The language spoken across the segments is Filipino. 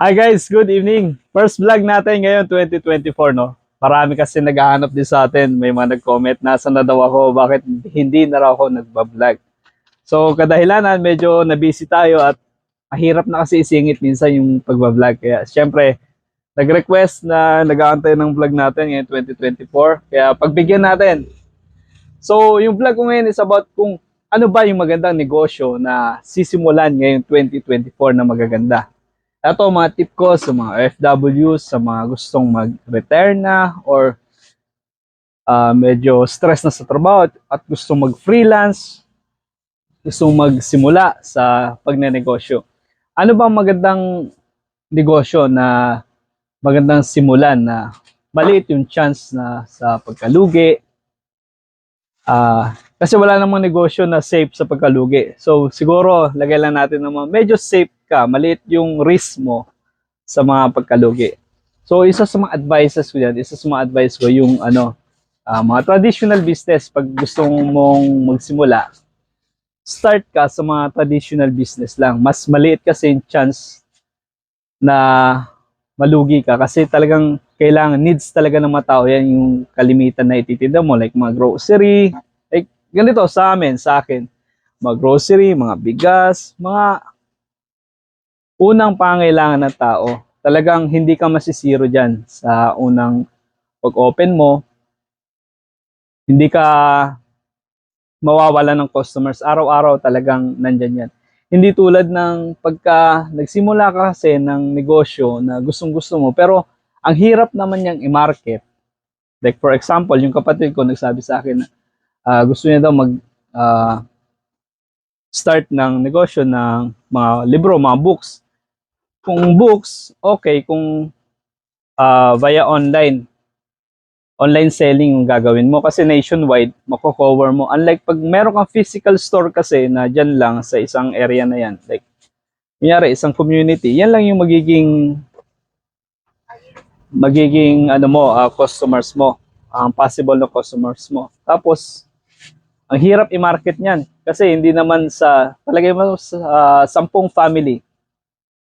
Hi guys, good evening. First vlog natin ngayon 2024 no. Marami kasi naghahanap din sa atin. May mga nag-comment nasa na daw ako, bakit hindi na raw ako nagba-vlog. So kadahilanan medyo na-busy tayo at mahirap na kasi isingit minsan yung pagba-vlog. Kaya syempre nag-request na nag-aantay ng vlog natin ngayon 2024. Kaya pagbigyan natin. So yung vlog ko ngayon is about kung ano ba yung magandang negosyo na sisimulan ngayong 2024 na magaganda. Ito mga tip ko sa mga FWs, sa mga gustong mag-retire na or ah, medyo stress na sa trabaho at, gustong mag-freelance, gustong magsimula sa pagnenegosyo. Ano bang magandang negosyo na magandang simulan na maliit yung chance na sa pagkalugi? Ah, kasi wala namang negosyo na safe sa pagkalugi. So siguro lagay lang natin naman medyo safe ka, maliit yung risk mo sa mga pagkalugi. So isa sa mga advices ko yan, isa sa mga advice ko yung ano, ah, mga traditional business pag gusto mong magsimula, start ka sa mga traditional business lang. Mas maliit kasi yung chance na malugi ka kasi talagang kailangan needs talaga ng mga tao yan yung kalimitan na ititinda mo like mga grocery ganito sa amin sa akin. Mga grocery mga bigas mga unang pangailangan ng tao. Talagang hindi ka masisiro dyan sa unang pag-open mo. Hindi ka mawawala ng customers. Araw-araw talagang nandyan yan. Hindi tulad ng pagka nagsimula ka kasi ng negosyo na gustong-gusto mo, pero ang hirap naman niyang i-market. Like for example, yung kapatid ko nagsabi sa akin na ah, gusto niya daw mag ah, start ng negosyo ng mga libro, mga books. Kung books, okay. Kung ah, via online, online selling yung gagawin mo kasi nationwide, mako-cover mo. Unlike pag meron kang physical store kasi na dyan lang sa isang area na yan. Like, kunyari, isang community, yan lang yung magiging magiging ano mo, ah, customers mo. Ang possible na customers mo. Tapos, ang hirap i-market niyan kasi hindi naman sa talagay mo sa sampung family.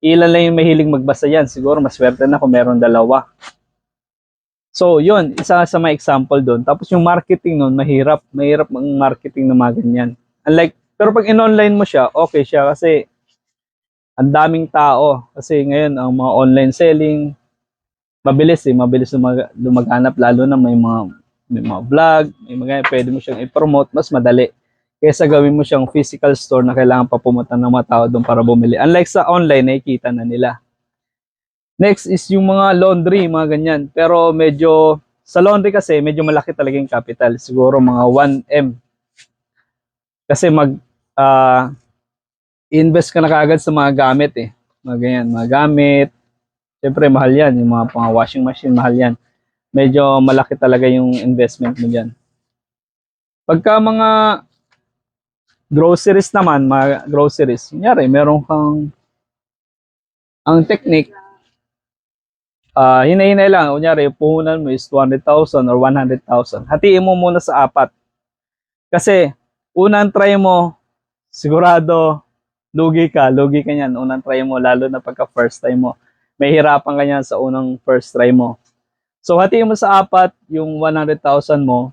Ilan lang yung mahilig magbasa yan. Siguro maswerte na kung meron dalawa. So, yun, isa sa mga example doon. Tapos yung marketing noon, mahirap. Mahirap ang marketing ng mga ganyan. Unlike, pero pag in-online mo siya, okay siya kasi ang daming tao. Kasi ngayon, ang mga online selling, mabilis eh, mabilis lumag- lumaganap lalo na may mga may mga vlog, may mga pwede mo siyang i-promote, mas madali. Kaysa gawin mo siyang physical store na kailangan pa pumunta ng mga tao doon para bumili. Unlike sa online, nakikita na nila. Next is yung mga laundry, mga ganyan. Pero medyo, sa laundry kasi, medyo malaki talaga yung capital. Siguro mga 1M. Kasi mag, ah, invest ka na kaagad sa mga gamit eh. Mga ganyan, mga gamit. Siyempre, mahal yan. Yung mga pang washing machine, mahal yan. Medyo malaki talaga yung investment mo dyan. Pagka mga groceries naman, mga groceries, kunyari, meron kang ang technique, ah hinay-hinay lang. Kunyari, puhunan mo is 200,000 or 100,000. Hatiin mo muna sa apat. Kasi, unang try mo, sigurado, lugi ka, lugi ka niyan. Unang try mo, lalo na pagka first time mo. May hirapan ka niyan sa unang first try mo. So, hatiin mo sa apat, yung 100,000 mo.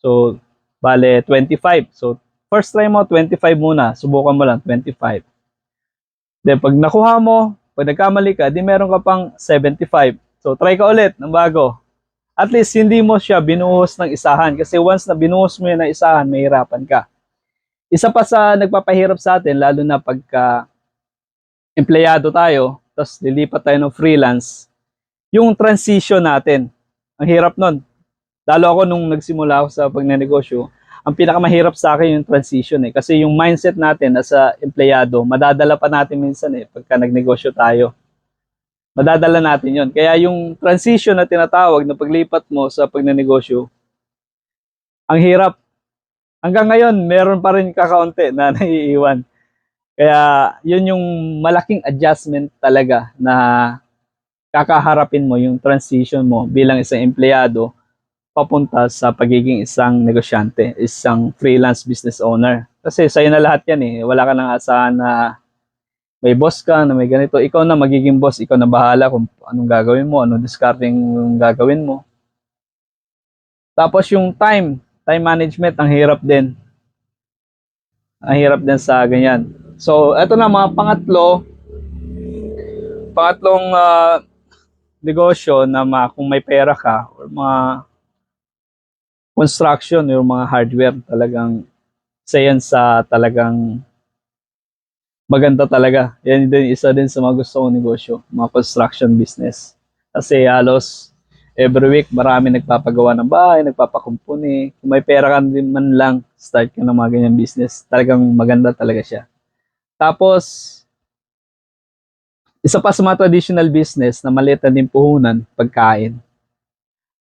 So, bale, 25. So, first try mo, 25 muna. Subukan mo lang, 25. Then, pag nakuha mo, pag nagkamali ka, di meron ka pang 75. So, try ka ulit ng bago. At least, hindi mo siya binuhos ng isahan. Kasi once na binuhos mo yan ng isahan, mahirapan ka. Isa pa sa nagpapahirap sa atin, lalo na pagka empleyado tayo, tapos lilipat tayo ng freelance, yung transition natin. Ang hirap nun. Lalo ako nung nagsimula ako sa pagnenegosyo, ang pinakamahirap sa akin yung transition eh. Kasi yung mindset natin as a empleyado, madadala pa natin minsan eh pagka nagnegosyo tayo. Madadala natin yon. Kaya yung transition na tinatawag na paglipat mo sa pagnenegosyo, ang hirap. Hanggang ngayon, meron pa rin kakaunti na naiiwan. Kaya yun yung malaking adjustment talaga na kakaharapin mo yung transition mo bilang isang empleyado papunta sa pagiging isang negosyante, isang freelance business owner. Kasi sa'yo na lahat yan eh. Wala ka nang asahan na may boss ka na may ganito, ikaw na magiging boss, ikaw na bahala kung anong gagawin mo, anong discarding yung gagawin mo. Tapos yung time, time management, ang hirap din. Ang hirap din sa ganyan. So, eto na mga pangatlo, pangatlong ah, negosyo na ma, kung may pera ka or mga construction yung mga hardware talagang isa yan sa talagang maganda talaga. Yan din isa din sa mga gusto kong negosyo, mga construction business. Kasi halos every week marami nagpapagawa ng bahay, nagpapakumpuni. Kung may pera ka din man lang, start ka ng mga ganyan business. Talagang maganda talaga siya. Tapos, isa pa sa mga traditional business na maliit na din puhunan, pagkain.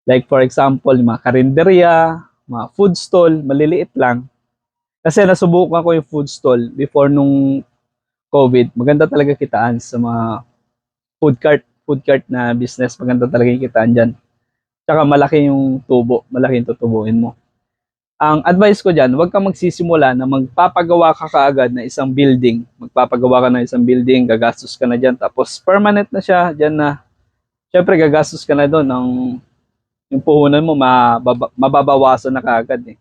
Like for example, yung mga karinderya, mga food stall, maliliit lang. Kasi nasubukan ko yung food stall before nung COVID. Maganda talaga kitaan sa mga food cart, food cart na business. Maganda talaga yung kitaan dyan. Tsaka malaki yung tubo, malaki yung tutubuin mo. Ang advice ko dyan, huwag kang magsisimula na magpapagawa ka kaagad na isang building. Magpapagawa ka ng isang building, gagastos ka na dyan. Tapos permanent na siya, dyan na. Siyempre, gagastos ka na doon. Ang, yung puhunan mo, mababa, mababawasan na kaagad eh.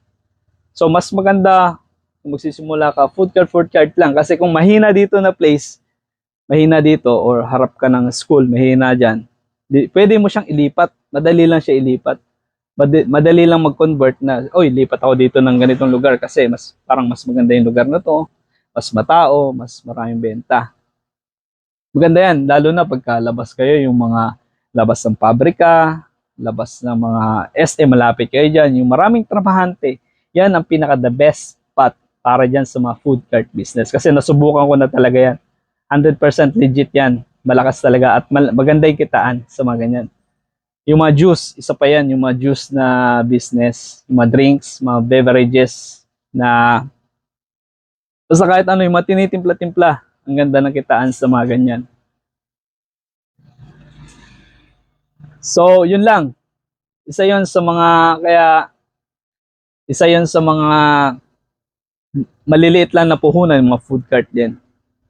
So, mas maganda kung magsisimula ka, food cart, food cart lang. Kasi kung mahina dito na place, mahina dito, or harap ka ng school, mahina dyan, di, pwede mo siyang ilipat. Madali lang siya ilipat. Mad- madali lang mag-convert na, oy, lipat ako dito ng ganitong lugar kasi mas parang mas maganda yung lugar na to, mas matao, mas maraming benta. Maganda yan, lalo na pagka labas kayo, yung mga labas ng pabrika, labas ng mga SM, malapit kayo dyan, yung maraming trabahante, yan ang pinaka the best spot para dyan sa mga food cart business. Kasi nasubukan ko na talaga yan. 100% legit yan. Malakas talaga at maganda yung kitaan sa mga ganyan. Yung mga juice, isa pa yan, yung mga juice na business, yung mga drinks, mga beverages na basta kahit ano, yung mga tinitimpla-timpla, ang ganda ng kitaan sa mga ganyan. So, yun lang. Isa yun sa mga, kaya, isa yun sa mga maliliit lang na puhunan, mga food cart din.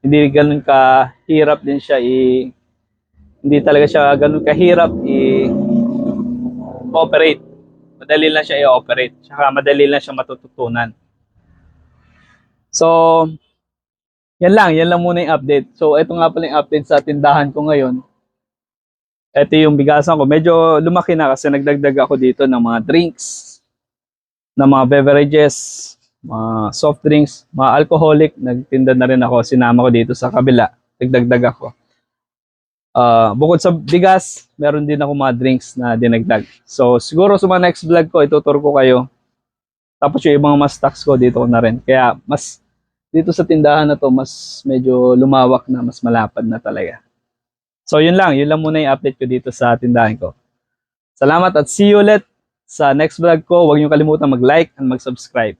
Hindi ganun kahirap din siya i, hindi talaga siya ganun kahirap i, operate. Madali lang siya i-operate. Tsaka madali lang siya matututunan. So, yan lang. Yan lang muna yung update. So, ito nga pala yung update sa tindahan ko ngayon. Ito yung bigasan ko. Medyo lumaki na kasi nagdagdag ako dito ng mga drinks, ng mga beverages, mga soft drinks, mga alcoholic. Nagtinda na rin ako. Sinama ko dito sa kabila. Nagdagdag ako. Ah, bukod sa bigas, meron din ako mga drinks na dinagdag. So, siguro sa mga next vlog ko, ituturo ko kayo. Tapos yung ibang mas stocks ko dito ko na rin. Kaya mas dito sa tindahan na to, mas medyo lumawak na, mas malapad na talaga. So, yun lang. Yun lang muna yung update ko dito sa tindahan ko. Salamat at see you ulit sa next vlog ko. Huwag niyo kalimutan mag-like and mag-subscribe.